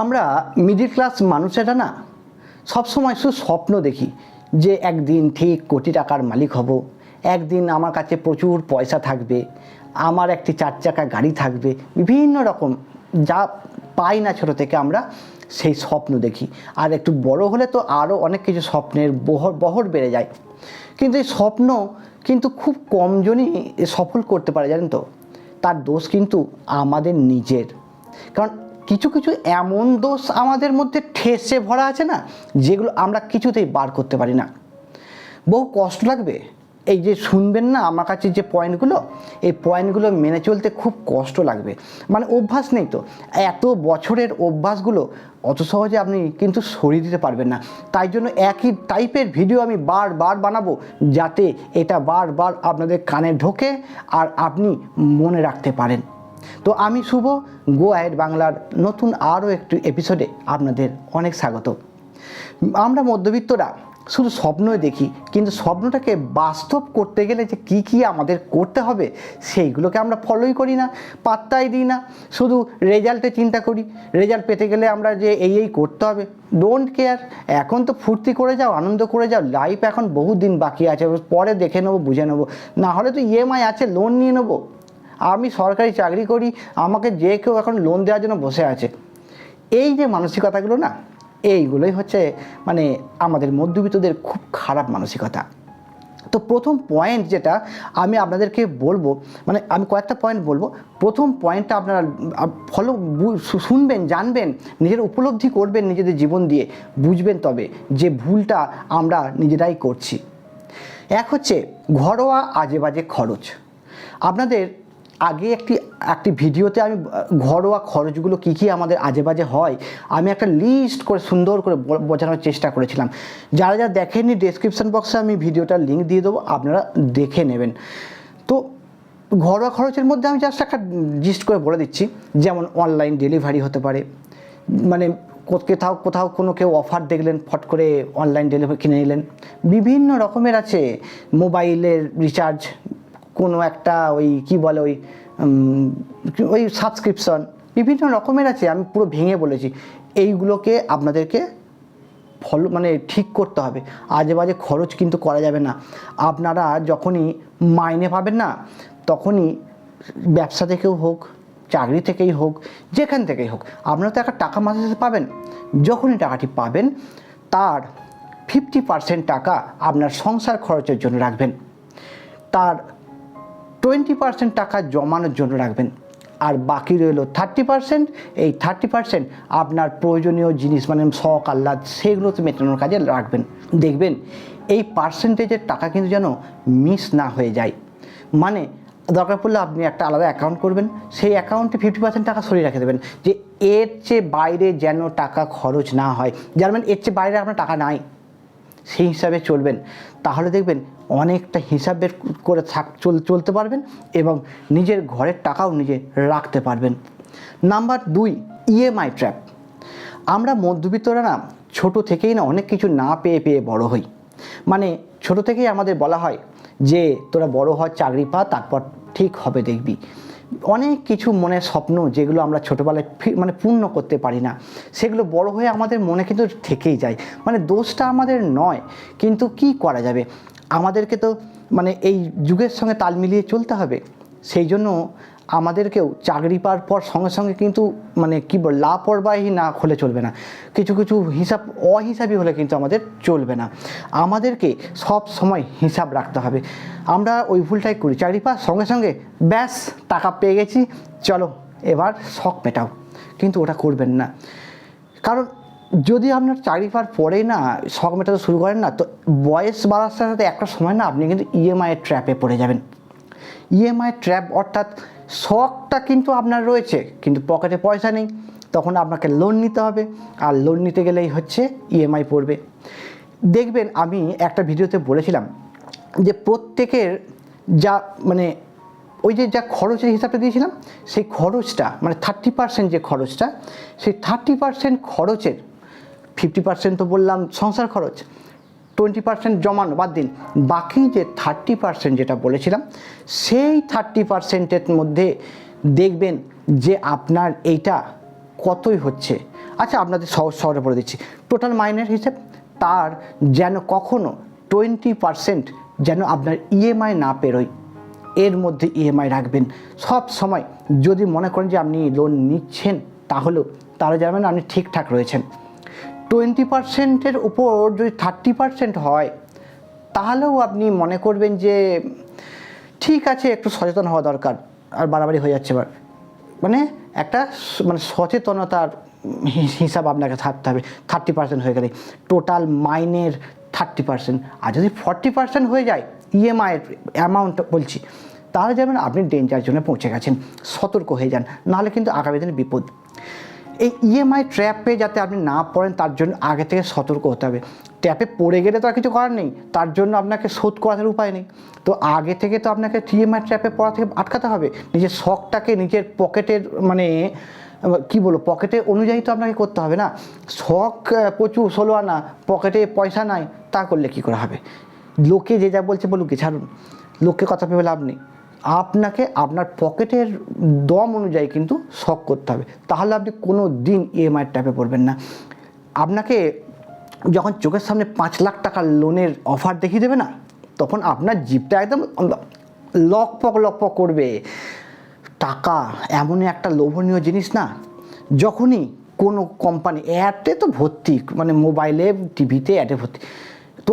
আমরা middle class মানুষেরা না, সবসময় শুধু স্বপ্ন দেখি যে একদিন ঠিক কোটি টাকার মালিক হব, একদিন আমার কাছে প্রচুর পয়সা থাকবে, আমার একটি চার চাকা গাড়ি থাকবে, বিভিন্ন রকম যা পাই না ছোটো থেকে আমরা সেই স্বপ্ন দেখি। আর একটু বড় হলে তো আরও অনেক কিছু স্বপ্নের বহর বহর বেড়ে যায়। কিন্তু এই স্বপ্ন কিন্তু খুব কমজনই সফল করতে পারে, জানেন তো? তার দোষ কিন্তু আমাদের নিজের। কারণ কিছু কিছু এমন দোষ আমাদের মধ্যে ঠেসে ভরা আছে না, যেগুলো আমরা কিছুতেই বার করতে পারি না। বহু কষ্ট লাগবে। এই যে শুনবেন না আমার কাছে যে পয়েন্টগুলো, এই পয়েন্টগুলো মেনে চলতে খুব কষ্ট লাগবে। মানে অভ্যাস নেই তো। এত বছরের অভ্যাসগুলো অত সহজে আপনি কিন্তু সরিয়ে দিতে পারবেন না। তাই জন্য একই টাইপের ভিডিও আমি বারবার বানাবো, যাতে এটা বারবার আপনাদের কানে ঢোকে আর আপনি মনে রাখতে পারেন। তো আমি শুভ গো আয়ের বাংলার নতুন আরও একটি এপিসোডে আপনাদের অনেক স্বাগত। আমরা মধ্যবিত্তরা শুধু স্বপ্নই দেখি, কিন্তু স্বপ্নটাকে বাস্তব করতে গেলে যে কী কী আমাদের করতে হবে, সেইগুলোকে আমরা ফলোই করি না, পাত্তাই দিই না, শুধু রেজাল্টে চিন্তা করি। রেজাল্ট পেতে গেলে আমরা যে এই এই করতে হবে ডোন্ট কেয়ার এখন তো ফুর্তি করে যাও, আনন্দ করে যাও লাইফ এখন বহু দিন বাকি আছে, পরে দেখে নেব, বুঝে নেব। না হলে তো ইএমআই আছে লোন নিয়ে নেব। আমি সরকারি চাকরি করি, আমাকে যে কেউ এখন লোন দেওয়ার জন্য বসে আছে। এই যে মানসিকতাগুলো না, এইগুলোই হচ্ছে মানে আমাদের মধ্যবিত্তদের খুব খারাপ মানসিকতা। তো প্রথম পয়েন্ট যেটা আমি আপনাদেরকে বলব মানে আমি কয়েকটা পয়েন্ট বলব। প্রথম পয়েন্টটা আপনারা ফলো শুনবেন, জানবেন, নিজের উপলব্ধি করবেন নিজেদের জীবন দিয়ে, বুঝবেন তবে যে ভুলটা আমরা নিজেরাই করছি। এক হচ্ছে ঘরোয়া আজে বাজে খরচ। আপনাদের আগে একটি একটি ভিডিওতে আমি ঘরোয়া খরচগুলো কী কী আমাদের আজে বাজে হয়, আমি একটা লিস্ট করে সুন্দর করে বোঝানোর চেষ্টা করেছিলাম। যারা যারা দেখেননি ডেসক্রিপশন বক্সে আমি ভিডিওটার লিঙ্ক দিয়ে দেবো, আপনারা দেখে নেবেন। তো ঘরোয়া খরচের মধ্যে আমি জাস্ট একটা জিস্ট করে বলে দিচ্ছি, যেমন অনলাইন ডেলিভারি হতে পারে মানে কোথাও কোথাও কোনো কেউ অফার দেখলেন, ফট করে অনলাইন ডেলিভারি কিনে নিলেন। বিভিন্ন রকমের আছে, মোবাইলের রিচার্জ কোনো একটা ওই কি বলে ওই ওই সাবস্ক্রিপশন বিভিন্ন রকমের আছে, আমি পুরো ভেঙে বলেছি। এইগুলোকে আপনাদেরকে ফলো মানে ঠিক করতে হবে। আজে বাজে খরচ কিন্তু করা যাবে না। আপনারা যখনই মাইনে পাবেন না, তখনই ব্যবসা থেকেও হোক, চাকরি থেকেই হোক, যেখান থেকেই হোক, আপনারা তো একটা টাকা মাসে পাবেন। যখনই টাকাটি পাবেন, তার ফিফটি পার্সেন্ট টাকা আপনার সংসার খরচের জন্য রাখবেন। তার টোয়েন্টি পার্সেন্ট টাকা জমানোর জন্য রাখবেন। আর বাকি রইল থার্টি পার্সেন্ট। এই থার্টি পার্সেন্ট আপনার প্রয়োজনীয় জিনিস মানে শখ, আহ্লাদ, সেগুলোতে মেটানোর কাজে রাখবেন। দেখবেন এই পার্সেন্টেজের টাকা কিন্তু যেন মিস না হয়ে যায়। মানে দরকার পড়লে আপনি একটা আলাদা অ্যাকাউন্ট করবেন, সেই অ্যাকাউন্টে ফিফটি পার্সেন্ট টাকা সরিয়ে রেখে দেবেন যে এর চেয়ে বাইরে যেন টাকা খরচ না হয়। জানবেন এর চেয়ে বাইরে আপনার টাকা নাই। সেই হিসাবে চলবেন। তাহলে দেখবেন অনেকটা হিসাবের করে থাক, চল, চলতে পারবেন এবং নিজের ঘরের টাকাও নিজে রাখতে পারবেন। নাম্বার দুই ইএমআই ট্র্যাপ আমরা মধ্যবিত্তরা না ছোট থেকেই না অনেক কিছু না পেয়ে পেয়ে বড় হই। মানে ছোট থেকেই আমাদের বলা হয় যে তোরা বড় হ চাকরি পা, তারপর ঠিক হবে দেখবি। অনেক কিছু মনে স্বপ্ন যেগুলো আমরা ছোটোবেলায় মানে পূর্ণ করতে পারি না। সেগুলো বড় হয়ে আমাদের মনে কিন্তু থেকেই যায়। মানে দোষটা আমাদের নয়, কিন্তু কি করা যাবে? আমাদেরকে তো মানে এই যুগের সঙ্গে তাল মিলিয়ে চলতে হবে। সেই জন্য আমাদেরকেও চাকরি পাওয়ার পর সঙ্গে সঙ্গে কিন্তু মানে কী বল, লাপরবাহী না হলে চলবে না। কিছু কিছু হিসাব অহিসাবি হলে কিন্তু আমাদের চলবে না। আমাদেরকে সব সময় হিসাব রাখতে হবে। আমরা ওই ভুলটাই করি। চাকরি পাওয়ার সঙ্গে সঙ্গে ব্যাস, টাকা পেয়ে গেছি। চলো, এবার শখ মেটাও। কিন্তু ওটা করবেন না। কারণ যদি আপনার চাকরি পাওয়ার পরেই না শখ মেটাতে শুরু করেন না, তো বয়স বাড়ার সাথে সাথে একটা সময় না আপনি কিন্তু ইএমআইয়ের ট্র্যাপে পড়ে যাবেন। ইএমআই ট্র্যাপ অর্থাৎ শখটা কিন্তু আপনার রয়েছে, কিন্তু পকেটে পয়সা নেই, তখন আপনাকে লোন নিতে হবে, আর লোন নিতে গেলেই হচ্ছে ইএমআই পড়বে। দেখবেন, আমি একটা ভিডিওতে বলেছিলাম যে প্রত্যেকের যা মানে ওই যে যা খরচের হিসাবটা দিয়েছিলাম, সেই খরচটা মানে থার্টি পার্সেন্ট যে খরচটা, সেই থার্টি পার্সেন্ট খরচের ফিফটি পার্সেন্ট তো বললাম, সংসার খরচ টোয়েন্টি পার্সেন্ট জমানো, বাদ দিন। বাকি যে থার্টি পার্সেন্ট যেটা বলেছিলাম, সেই থার্টি পার্সেন্টের মধ্যে দেখবেন যে আপনার এইটা কতই হচ্ছে। আচ্ছা আপনাদের সহজ শহরে বলে দিচ্ছি। টোটাল মাইনের হিসেব, তার যেন কখনো টোয়েন্টি পারসেন্ট যেন আপনার ইএমআই না পেরোয়, এর মধ্যে ইএমআই রাখবেন। সব সময় যদি মনে করেন যে আপনি লোন নিচ্ছেন, তাহলেও তারা জানবেন আপনি ঠিকঠাক রয়েছেন। টোয়েন্টি পার্সেন্টের উপর যদি থার্টি পার্সেন্ট হয়, তাহলেও আপনি মনে করবেন যে ঠিক আছে, একটু সচেতন হওয়া দরকার। আর বাড়াবাড়ি হয়ে যাচ্ছে এবার। মানে একটা মানে সচেতনতার হিসাব আপনাকে থাকতে হবে। থার্টি পার্সেন্ট হয়ে গেলে। টোটাল মাইনের থার্টি পার্সেন্ট। আর যদি ফর্টি পার্সেন্ট হয়ে যায়, ইএমআইয়ের অ্যামাউন্ট বলছি, তাহলে যেমন আপনি ডেঞ্জার জন্য পৌঁছে গেছেন, সতর্ক হয়ে যান। নাহলে কিন্তু আগামী দিনে বিপদ। এই ইএমআই ট্র্যাপে যাতে আপনি না পড়েন, তার জন্য আগে থেকে সতর্ক হতে হবে। ট্র্যাপে পড়ে গেলে তো আর কিছু করার নেই, তার জন্য আপনাকে শোধ করার উপায় নেই। তো আগে থেকে তো আপনাকে ইএমআই ট্র্যাপে পড়া থেকে আটকাতে হবে। নিজের শখটাকে নিজের পকেটের মানে কি বলব, পকেটে অনুযায়ী তো আপনাকে করতে হবে না। শখ প্রচুর ষোলো আনা, পকেটে পয়সা নাই, তা করলে কি করা হবে? লোকে যে যা বলছে বলুক কি, ছাড়ুন। লোককে কথা ভেবে লাভ নেই। আপনাকে আপনার পকেটের দম অনুযায়ী কিন্তু শখ করতে হবে। তাহলে আপনি কোনো দিন ইএমআই ট্যাপে পড়বেন না। আপনাকে যখন চোখের সামনে পাঁচ লাখ টাকার লোনের অফার দেখিয়ে দেবে না, তখন আপনার জিপটা একদম লকপক লকপক করবে। টাকা এমনই একটা লোভনীয় জিনিস না। যখনই কোনো কোম্পানি অ্যাডে তো ভর্তি মানে মোবাইলে টিভিতে অ্যাডে ভর্তি। তো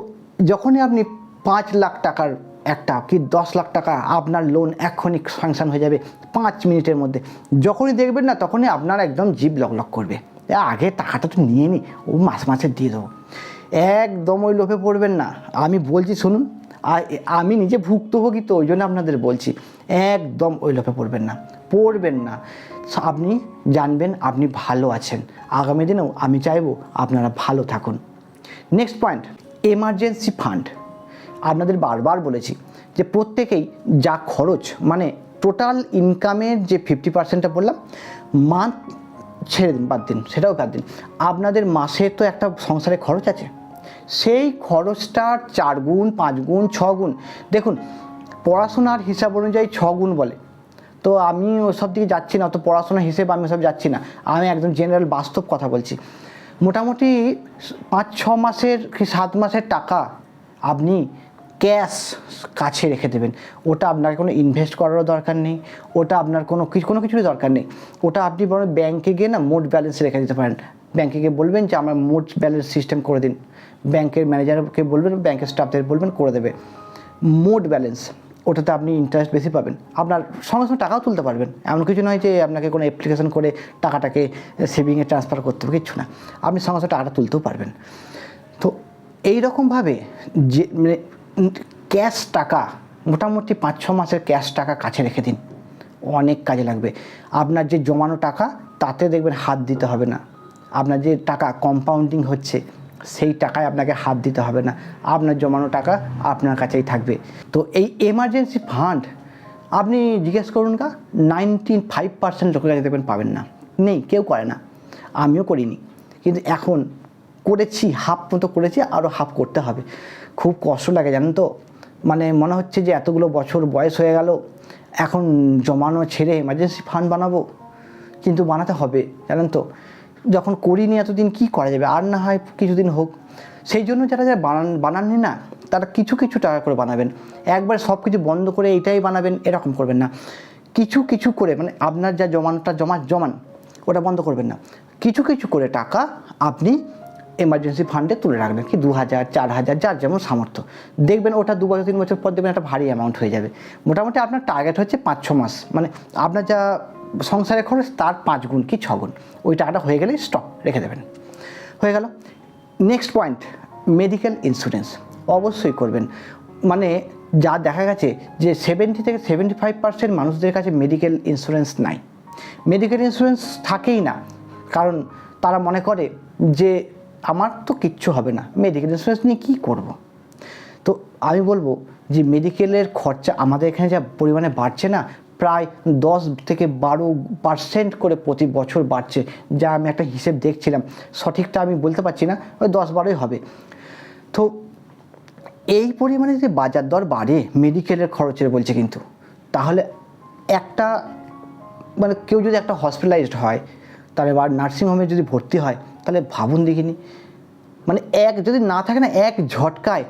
যখনই আপনি পাঁচ লাখ টাকার একটা কি দশ লাখ টাকা আপনার লোন এক্ষুনি স্যাংশন হয়ে যাবে পাঁচ মিনিটের মধ্যে। যখনই দেখবেন না, তখনই আপনার একদম জিভ লক লক করবে। আগে টাকাটা তো নিয়ে নি, ও মাস মাসে দিয়ে দেবো। একদম ওই লোভে পড়বেন না। আমি বলছি, শুনুন, আর আমি নিজে ভুক্তভোগী তো, ওই জন্য আপনাদের বলছি, একদম ওই লোভে পড়বেন না পড়বেন না। আপনি জানবেন, আপনি ভালো আছেন। আগামী দিনেও আমি চাইব আপনারা ভালো থাকুন। নেক্সট পয়েন্ট এমার্জেন্সি ফান্ড আপনাদের বারবার বলেছি যে প্রত্যেকেই যা খরচ মানে টোটাল ইনকামের যে ফিফটি পার্সেন্টটা বললাম মান্থ ছেড়ে দিন, বাদ দিন, সেটাও বাদ দিন। আপনাদের মাসে তো একটা সংসারে খরচ আছে। সেই খরচটার চার গুণ, পাঁচ গুণ, ছ গুণ, দেখুন, পড়াশোনার হিসাব অনুযায়ী ছ গুণ বলে। তো আমি ওসব দিকে যাচ্ছি না তো পড়াশোনার হিসেবে আমি ওসব যাচ্ছি না। আমি একদম জেনারেল বাস্তব কথা বলছি। মোটামুটি পাঁচ, ছ মাসের কি সাত মাসের টাকা আপনি ক্যাশ কাছে রেখে দেবেন। ওটা আপনার কোনো ইনভেস্ট করারও দরকার নেই, ওটা আপনার কোনো কিছু কোনো কিছুরই দরকার নেই। ওটা আপনি বরং ব্যাংকে গিয়ে না মোট ব্যালেন্স রেখে দিতে পারেন। ব্যাংকে গিয়ে বলবেন যে, আমার মোট ব্যালেন্স সিস্টেম করে দিন। ব্যাংকের ম্যানেজারকে বলবেন ব্যাংকের স্টাফদের বলবেন, করে দেবে। মোট ব্যালেন্স ওটাতে আপনি ইন্টারেস্ট বেশি পাবেন। আপনার সঙ্গে সঙ্গে টাকাও তুলতে পারবেন। এমন কিছু নয় যে, আপনাকে কোনো অ্যাপ্লিকেশন করে টাকাটাকে সেভিংয়ে ট্রান্সফার করতে হবে, কিচ্ছু না। আপনি সঙ্গে সঙ্গে টাকাটা তুলতেও পারবেন। তো এই রকমভাবে যে মানে ক্যাশ টাকা, মোটামুটি পাঁচ ছ মাসের ক্যাশ টাকা কাছে রেখে দিন। অনেক কাজে লাগবে। আপনার যে জমানো টাকা, তাতে দেখবেন হাত দিতে হবে না। আপনার যে টাকা কম্পাউন্ডিং হচ্ছে, সেই টাকায় আপনাকে হাত দিতে হবে না। আপনার জমানো টাকা আপনার কাছেই থাকবে। তো এই এমার্জেন্সি ফান্ড আপনি জিজ্ঞেস করুন কা নাইনটি ফাইভ পার্সেন্ট লোকের কাছে দেখবেন পাবেন না। নেই, কেউ করে না। আমিও করিনি। কিন্তু এখন করেছি, হাফ মতো করেছি আরও হাফ করতে হবে। খুব কষ্ট লাগে, জানেন তো? মানে মনে হচ্ছে যে এতগুলো বছর বয়স হয়ে গেল, এখন জমানো ছেড়ে এমার্জেন্সি ফান্ড বানাবো, কিন্তু বানাতে হবে, জানেন তো? যখন করিনি এতদিন কি করা যাবে? আর না হয় কিছুদিন হোক। সেই জন্য যারা যারা বানান, বানাননি না, তারা কিছু কিছু টাকা করে বানাবেন। একবার সব কিছু বন্ধ করে এটাই বানাবেন, এরকম করবেন না। কিছু কিছু করে মানে আপনার যা জমানোটা জমা, জমান, ওটা বন্ধ করবেন না। কিছু কিছু করে টাকা আপনি এমার্জেন্সি ফান্ডে তুলে রাখবেন কি দু হাজার চার হাজার যার যেমন সামর্থ্য। দেখবেন ওটা দু বছর, তিন বছর পর দেখবেন একটা ভারী অ্যামাউন্ট হয়ে যাবে। মোটামুটি আপনার টার্গেট হচ্ছে পাঁচ, ছ মাস। মানে আপনার যা সংসারে খরচ, তার পাঁচ গুণ কি ছ গুণ। ওই টাকাটা হয়ে গেলে স্টক রেখে দেবেন। হয়ে গেল। নেক্সট পয়েন্ট মেডিকেল ইন্স্যুরেন্স অবশ্যই করবেন। মানে যা দেখা গেছে যে সেভেন্টি থেকে সেভেন্টি ফাইভ পার্সেন্ট মানুষদের কাছে মেডিকেল ইন্স্যুরেন্স নাই। মেডিকেল ইন্স্যুরেন্স থাকেই না। কারণ তারা মনে করে যে আমার তো কিচ্ছু হবে না। মেডিকেল ইন্স্যুরেন্স নিয়ে কী করব। তো আমি বলব যে মেডিকেলের খরচা আমাদের এখানে যা পরিমাণে বাড়ছে না, প্রায় দশ থেকে বারো পার্সেন্ট করে প্রতি বছর বাড়ছে, যা আমি একটা হিসেব দেখছিলাম। সঠিকটা আমি বলতে পারছি না, ওই দশ বারোই হবে। তো এই পরিমাণে যে বাজার দর বাড়ে মেডিকেলের খরচের বলছে কিন্তু, তাহলে একটা মানে কেউ যদি একটা হসপিটালাইজড হয়, তাহলে বা নার্সিংহোমে যদি ভর্তি হয় তাহলে ভাবুন দেখিনি। মানে এক, যদি না থাকে না, এক ঝটকায়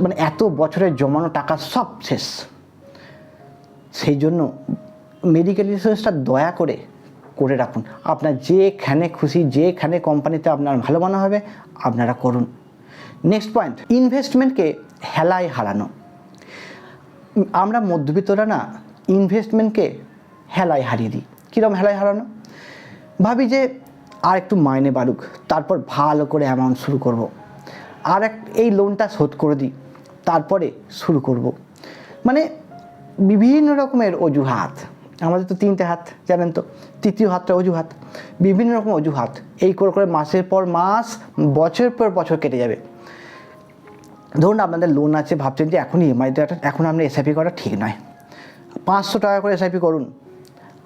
মানে এত বছরের জমানো টাকা সব শেষ। সেই জন্য মেডিকেল ইন্স্যুরেন্সটা দয়া করে করে রাখুন। আপনার যেখানে খুশি, যেখানে কোম্পানিতে আপনার ভালো মনে হবে, আপনারা করুন। নেক্সট পয়েন্ট ইনভেস্টমেন্টকে হেলায় হারানো। আমরা মধ্যবিত্তরা না ইনভেস্টমেন্টকে হেলায় হারিয়ে দিই। কীরকম হেলায় হারানো? ভাবি যে আর একটু মাইনে বাড়ুক, তারপর ভালো করে অ্যামাউন্ট শুরু করব। আর এক, এই লোনটা শোধ করে দিই, তারপরে শুরু করব। মানে বিভিন্ন রকমের অজুহাত, আমাদের তো তিনটে হাত, জানেন তো? তৃতীয় হাতটা অজুহাত, বিভিন্ন রকম অজুহাত। এই করে করে মাসের পর মাস বছর পর বছর কেটে যাবে। ধরুন আপনাদের লোন আছে, ভাবছেন যে এখনই ইএমআই দেওয়াটা এখন আপনি এসআইপি করা ঠিক নয়। পাঁচশো টাকা করে এসআইপি করুন।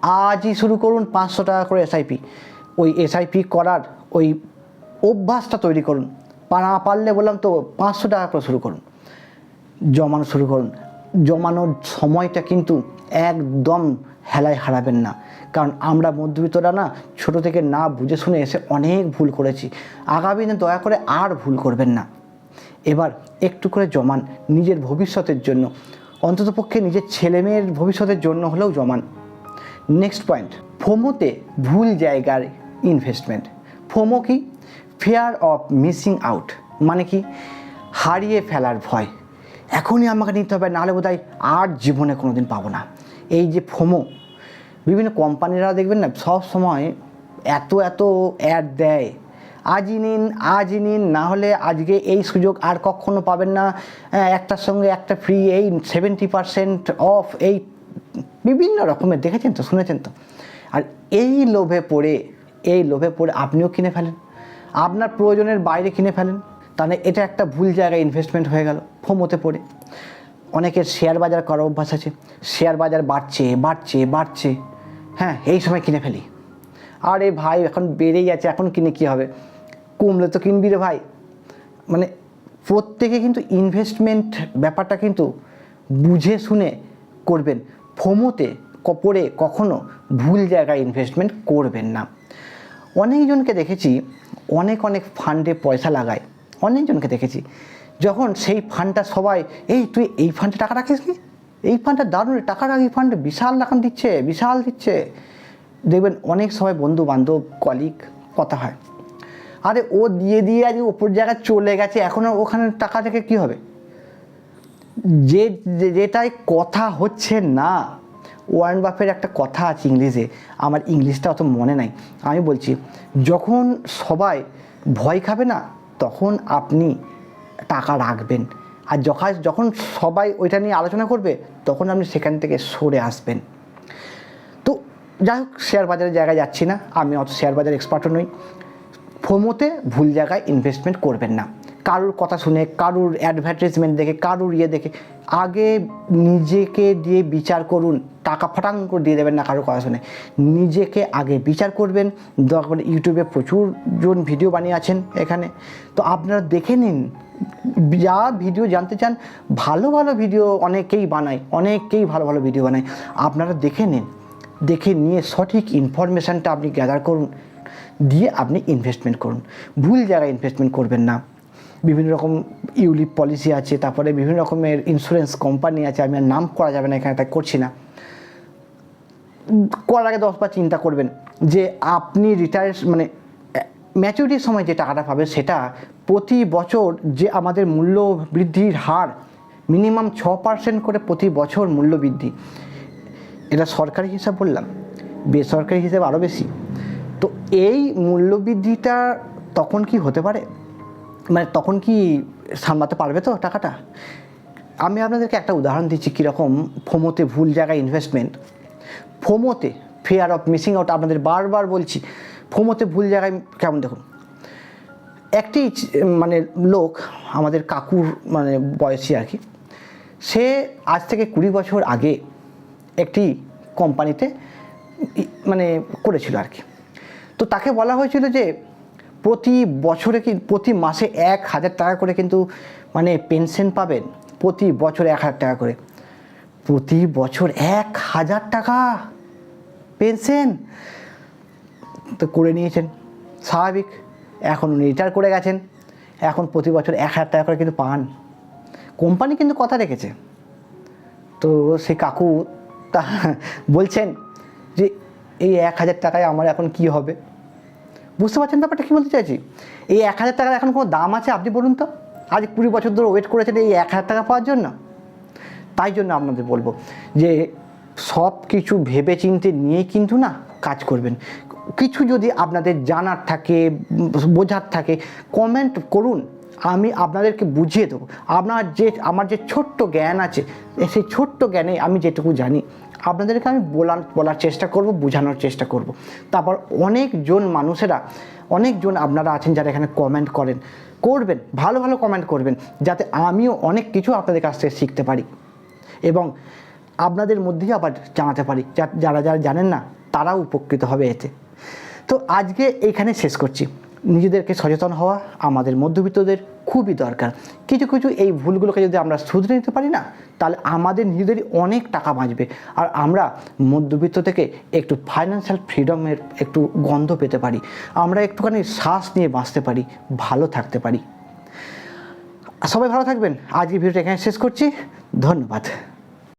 আজই শুরু করুন পাঁচশো টাকা করে এসআইপি ওই এসআইপি করার ওই অভ্যাসটা তৈরি করুন। না পারলে বললাম তো পাঁচশো টাকা করে শুরু করুন। জমানো শুরু করুন। জমানোর সময়টা কিন্তু একদম হেলায় হারাবেন না। কারণ আমরা মধ্যবিত্তরা না ছোট থেকে না বুঝে শুনে এসে অনেক ভুল করেছি। আগামী দিনে দয়া করে আর ভুল করবেন না। এবার একটু করে জমান নিজের ভবিষ্যতের জন্য। অন্ততপক্ষে নিজের ছেলেমেয়ের ভবিষ্যতের জন্য হলেও জমান। নেক্সট পয়েন্ট ফোমোতে ভুল জায়গার ইনভেস্টমেন্ট ফোমো কি? ফেয়ার অফ মিসিং আউট মানে কি? হারিয়ে ফেলার ভয়। এখনই আমাকে নিতে হবে নাহলে বোধহয় আর জীবনে কোনো দিন পাবো না। এই যে ফোমো বিভিন্ন কোম্পানিরা দেখবেন না সব সময় এত এত অ্যাড দেয়। আজই নিন আজই নিন না হলে আজকে এই সুযোগ আর কখনো পাবেন না। হ্যাঁ, একটার সঙ্গে একটা ফ্রি এই সেভেন্টি পারসেন্ট অফ এই বিভিন্ন রকমের দেখেছেন তো শুনেছেন তো? আর এই লোভে পড়ে এই লোভে পড়ে আপনিও কিনে ফেলেন। আপনার প্রয়োজনের বাইরে কিনে ফেলেন। তাহলে এটা একটা ভুল জায়গায় ইনভেস্টমেন্ট হয়ে গেল, ফোমোতে পড়ে। অনেকের শেয়ার বাজার করার অভ্যাস আছে। শেয়ার বাজার বাড়ছে বাড়ছে বাড়ছে। হ্যাঁ এই সময় কিনে ফেলি। আরে ভাই, এখন বেড়েই আছে এখন কিনে কী হবে? কমলে তো কিনবি রে ভাই। মানে প্রত্যেকে কিন্তু ইনভেস্টমেন্ট ব্যাপারটা কিন্তু বুঝে শুনে করবেন। ফোমোতে ক- পড়ে কখনো ভুল জায়গায় ইনভেস্টমেন্ট করবেন না। অনেকজনকে দেখেছি, অনেক অনেক ফান্ডে পয়সা লাগায়। অনেকজনকে দেখেছি। যখন সেই ফান্ডটা সবাই, এই, তুই এই ফান্ডে টাকা রাখিস নি এই ফান্ডটা দারুণ টাকা রাখ এই ফান্ডে বিশাল রাখান দিচ্ছে, বিশাল দিচ্ছে। দেখবেন অনেক সময় বন্ধু বান্ধব কলিগ কথা হয়। আরে, ও দিয়ে দিয়ে আজ ওপর জায়গায় চলে গেছে, এখন আর ওখানে টাকা থেকে কি হবে? যে- যেটাই কথা হচ্ছে না ওয়ারেন বাফের একটা কথা আছে ইংলিশে, আমার ইংলিশটা অত মনে নাই। আমি বলছি, যখন সবাই ভয় খাবে না, তখন আপনি টাকা রাখবেন। আর যখন যখন সবাই ওইটা নিয়ে আলোচনা করবে, তখন আপনি সেখান থেকে সরে আসবেন। তো যাই হোক, শেয়ার বাজারের জায়গায় যাচ্ছি না। আমি অত শেয়ার বাজার এক্সপার্টও নই। ফোমোতে ভুল জায়গায় ইনভেস্টমেন্ট করবেন না। কারুর কথা শুনে, কারুর অ্যাডভার্টাইজমেন্ট দেখে, কারুর ইয়ে দেখে, আগে নিজেকে দিয়ে বিচার করুন, টাকা ফাটাং করে দিয়ে দেবেন না কারোর কথা শুনে। নিজেকে আগে বিচার করবেন, দরকার ইউটিউবে প্রচুর জন ভিডিও বানিয়ে আছেন এখানে। তো আপনারা দেখে নিন, যা ভিডিও জানতে চান, ভালো ভালো ভিডিও অনেকেই বানায়, অনেকেই ভালো ভালো ভিডিও বানায়। আপনারা দেখে নিন, দেখে নিয়ে সঠিক ইনফরমেশানটা আপনি গ্যাদার করুন, দিয়ে আপনি ইনভেস্টমেন্ট করুন। ভুল জায়গায় ইনভেস্টমেন্ট করবেন না। বিভিন্ন রকম ইউলিপ পলিসি আছে, তারপরে বিভিন্ন রকমের ইন্স্যুরেন্স কোম্পানি আছে, আমি আর নাম করা যাবে না, এখানে তাই করছি না। করার আগে দশবার চিন্তা করবেন যে আপনি রিটায়ার মানে ম্যাচুরিটির সময় যে টাকাটা পাবেন সেটা প্রতি বছর যে আমাদের মূল্য বৃদ্ধির হার মিনিমাম ছ পার্সেন্ট করে প্রতি বছর মূল্য বৃদ্ধি। এটা সরকারি হিসাব বললাম, বেসরকারি হিসাব আরও বেশি। তো এই মূল্যবৃদ্ধিটা তখন কি হতে পারে? মানে তখন কি সামলাতে পারবে তো টাকাটা? আমি আপনাদেরকে একটা উদাহরণ দিচ্ছি কীরকম ফোমোতে ভুল জায়গায় ইনভেস্টমেন্ট ফোমোতে ফেয়ার অফ মিসিং আউট আপনাদের বারবার বলছি, ফোমোতে ভুল জায়গায় কেমন দেখুন? একটি মানে লোক, আমাদের কাকুর মানে বয়সী আর কি, সে আজ থেকে কুড়ি বছর আগে একটি কোম্পানিতে মানে করেছিল আর কি। তো তাকে বলা হয়েছিল যে প্রতি বছরে কি, প্রতি মাসে এক হাজার টাকা করে কিন্তু মানে পেনশন পাবেন। প্রতি বছর এক হাজার টাকা করে। প্রতি বছর এক হাজার টাকা পেনশন তো করে নিয়েছেন। স্বাভাবিক। এখন উনি রিটায়ার করে গেছেন। এখন প্রতি বছর এক হাজার টাকা করে কিন্তু পান। কোম্পানি কিন্তু কথা রেখেছে। তো সেই কাকু তা বলছেন যে, এই এক হাজার টাকায় আমার এখন কি হবে? বুঝতে পারছেন ব্যাপারটা কী বলতে চাইছি? এই এক হাজার টাকার এখন কোনো দাম আছে আপনি বলুন তো? আজ কুড়ি বছর ধরে ওয়েট করেছেন এই এক হাজার টাকা পাওয়ার জন্য? তাই জন্য আপনাদের বলব যে সব কিছু ভেবে চিনতে নিয়ে কিন্তু না কাজ করবেন। কিছু যদি আপনাদের জানার থাকে, বোঝার থাকে কমেন্ট করুন। আমি আপনাদেরকে বুঝিয়ে দেবো। আপনার যে, আমার যে ছোট্ট জ্ঞান আছে, সেই ছোট্ট জ্ঞানে আমি যেটুকু জানি আপনাদেরকে আমি বলার বলার চেষ্টা করব, বোঝানোর চেষ্টা করব। তারপর অনেকজন মানুষেরা, অনেকজন আপনারা আছেন যারা এখানে কমেন্ট করেন। করবেন, ভালো ভালো কমেন্ট করবেন, যাতে আমিও অনেক কিছু আপনাদের কাছ থেকে শিখতে পারি। এবং আপনাদের মধ্যেই আবার জানাতে পারি যারা যারা জানেন না, তারাও উপকৃত হবে এতে। তো আজকে এইখানে শেষ করছি। নিজেদেরকে সচেতন হওয়া আমাদের মধ্যবিত্তদের খুবই দরকার। কিছু কিছু এই ভুলগুলোকে যদি আমরা শুধরে নিতে পারি না, তাহলে আমাদের নিজেদেরই অনেক টাকা বাঁচবে। আর আমরা মধ্যবিত্ত থেকে একটু ফাইন্যান্সিয়াল ফ্রিডমের একটু গন্ধ পেতে পারি। আমরা একটুখানি শ্বাস নিয়ে বাঁচতে পারি, ভালো থাকতে পারি। সবাই ভালো থাকবেন। আজকে ভিডিওটা এখানে শেষ করছি। ধন্যবাদ।